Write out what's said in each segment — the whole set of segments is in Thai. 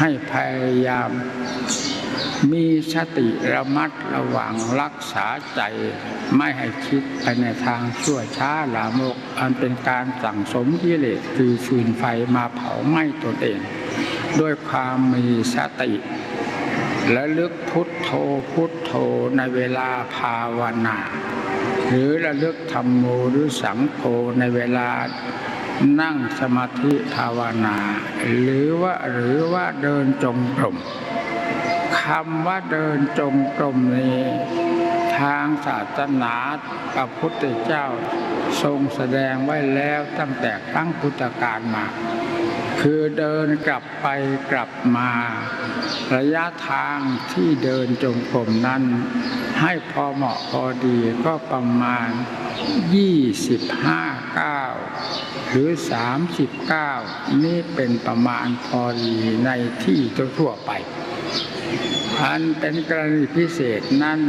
ให้พยายาม มีสติระมัดระวังรักษาใจไม่ให้คิดไปในทางชั่วช้าลามก อันเป็นการสั่งสมกิเลสคือฟืนไฟมาเผาไหม้ตนเอง ด้วยความมีสติและลึกพุทโธพุทโธในเวลาภาวนา หรือระลึกธรรมโมหรือสังโฆในเวลา นั่งสมาธิภาวนา หรือว่าหรือว่าเดินจงกรมคำว่าเดินจงกรมนี้ ทางศาสนาพระพุทธเจ้าทรงแสดงไว้แล้วตั้งแต่ครั้งพุทธกาลมา คือเดินกลับไปกลับมา ระยะทางที่เดินจงกรมนั้น ให้พอเหมาะพอดีก็ประมาณ 25ก้าว หรือ 39 นี่เป็นประมาณพอดีในที่ทั่วไปอันเป็นกรณีพิเศษนั้น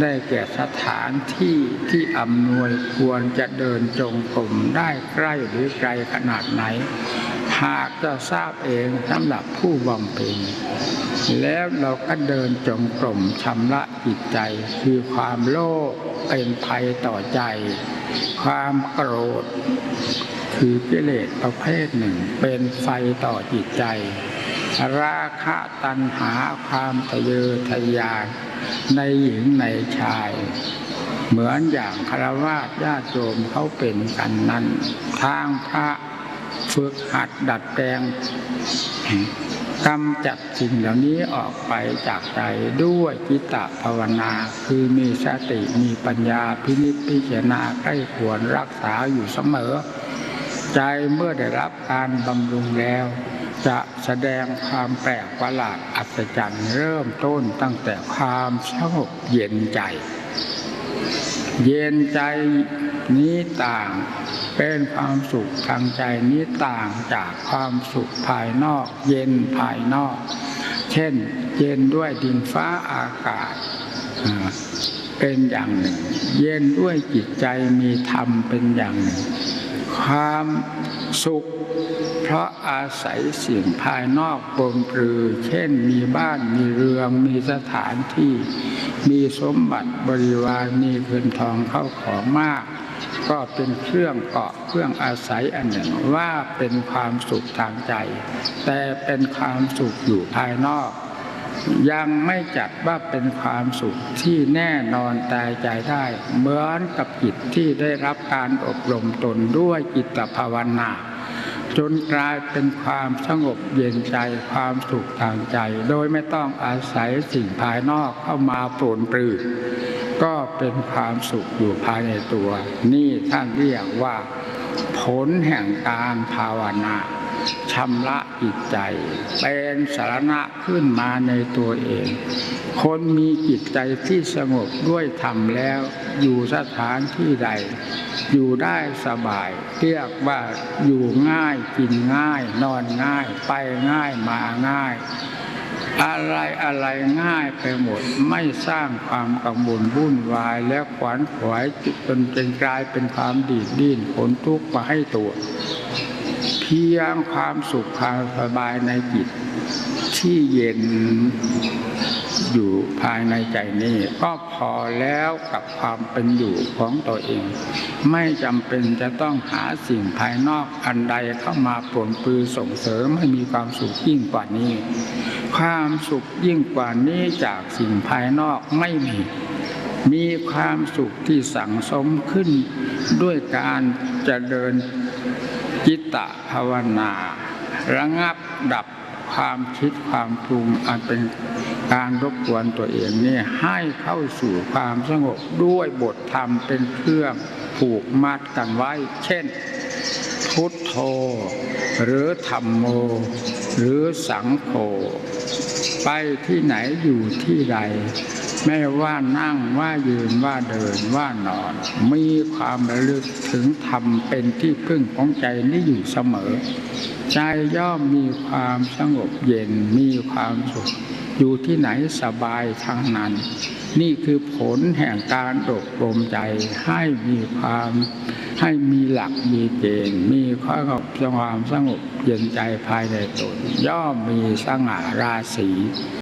ได้แก่สถานที่ที่อำนวยควรจะเดินจงกรมได้ใกล้หรือไกลขนาดไหน หากจะทราบเองสำหรับผู้บำเพ็ญแล้วเราก็เดินจงกรมชำระจิตใจคือความโลภ เป็นภัยต่อใจ ความโกรธ คือกิเลสประเภทหนึ่ง เป็นไฟต่อจิตใจ ราคะตัณหาความทะเยอทะยานในหญิงในชาย เหมือนอย่างคารวะญาติโยมเขาเป็นกันนั้นทางพระ ฝึกหัดดัดแปลงกำจัดสิ่งเหล่านี้ออกไปจากใจด้วยจิตตภาวนา คือมีสติมีปัญญาพินิจพิจารณาใกล้ควรรักษาอยู่เสมอ ใจเมื่อได้รับการบำรุงแล้ว จะแสดงความแปลกประหลาดอัศจรรย์เริ่มต้นตั้งแต่ความสงบเย็นใจ เย็นใจนี้ต่าง เป็นความสุขทางใจนี้ต่างจากความสุขภายนอก เย็นภายนอก เช่น เย็นด้วยดินฟ้าอากาศเป็นอย่างหนึ่ง เย็นด้วยจิตใจมีธรรมเป็นอย่างหนึ่ง ความสุข เพราะอาศัยสิ่งภายนอกปนปรือ เช่นมีบ้านมีเรืองมีสถานที่ มีสมบัติบริวารมีเงินทองเข้าของมาก ก็เป็นเครื่องเกาะเครื่องอาศัยอันหนึ่งว่าเป็นความสุขทางใจ แต่เป็นความสุขอยู่ภายนอก ยังไม่จัดว่าเป็นความสุขที่แน่นอนตายใจได้ เหมือนกับจิตที่ได้รับการอบรมตนด้วยจิตภาวนาจนกลายเป็นความสงบเย็นใจความสุขทางใจ โดยไม่ต้องอาศัยสิ่งภายนอกเข้ามาปรนปรือ ก็เป็นความสุขอยู่ภายในตัว นี่ท่านเรียกว่า ผลแห่งการภาวนาชำระจิตใจ เป็นสารณะขึ้นมาในตัวเอง คนมีจิตใจที่สงบด้วยธรรมแล้ว อยู่สถานที่ใด อยู่ได้สบาย เรียกว่าอยู่ง่ายกินง่าย นอนง่าย ไปง่ายมาง่าย อะไรอะไรง่ายไปหมด ไม่สร้างความกังวลวุ่นวายและขวัญขวายจนเป็นกลายเป็นความดีดดิ้นผลทุกข์มาให้ตัว เพียงความสุขความสบายในจิต ที่เย็นอยู่ภายในใจนี้ ก็พอแล้วกับความเป็นอยู่ของตัวเอง ไม่จำเป็นจะต้องหาสิ่งภายนอกอันใดเข้ามาปลนปือส่งเสริมให้มีความสุขยิ่งกว่านี้ ความสุขยิ่งกว่านี้จากสิ่งภายนอกไม่มี มีความสุขที่สั่งสมขึ้น ด้วยการจเจริญจิตตภาวนา ระงับดับความคิดความปรุงอันเป็นการรบกวนตัวเองนี่ให้เข้าสู่ความสงบด้วยบทธรรมเป็นเครื่องผูกมัดกันไว้ เช่น พุทโธ หรือธรรมโม หรือสังโฆ ไปที่ไหนอยู่ที่ใด ไม่ว่านั่งว่ายืนว่าเดินว่านอน มีความระลึกถึงธรรมเป็นที่พึ่งของใจนี่อยู่เสมอ ใจย่อมมีความสงบเย็นมีความสุขอยู่ที่ไหนสบายทางนั้น นี่คือผลแห่งการอบรมใจให้มีความให้มีหลักมีเกณฑ์มีความสงบความสงบเย็นใจภายในตนย่อมมีสง่าราศี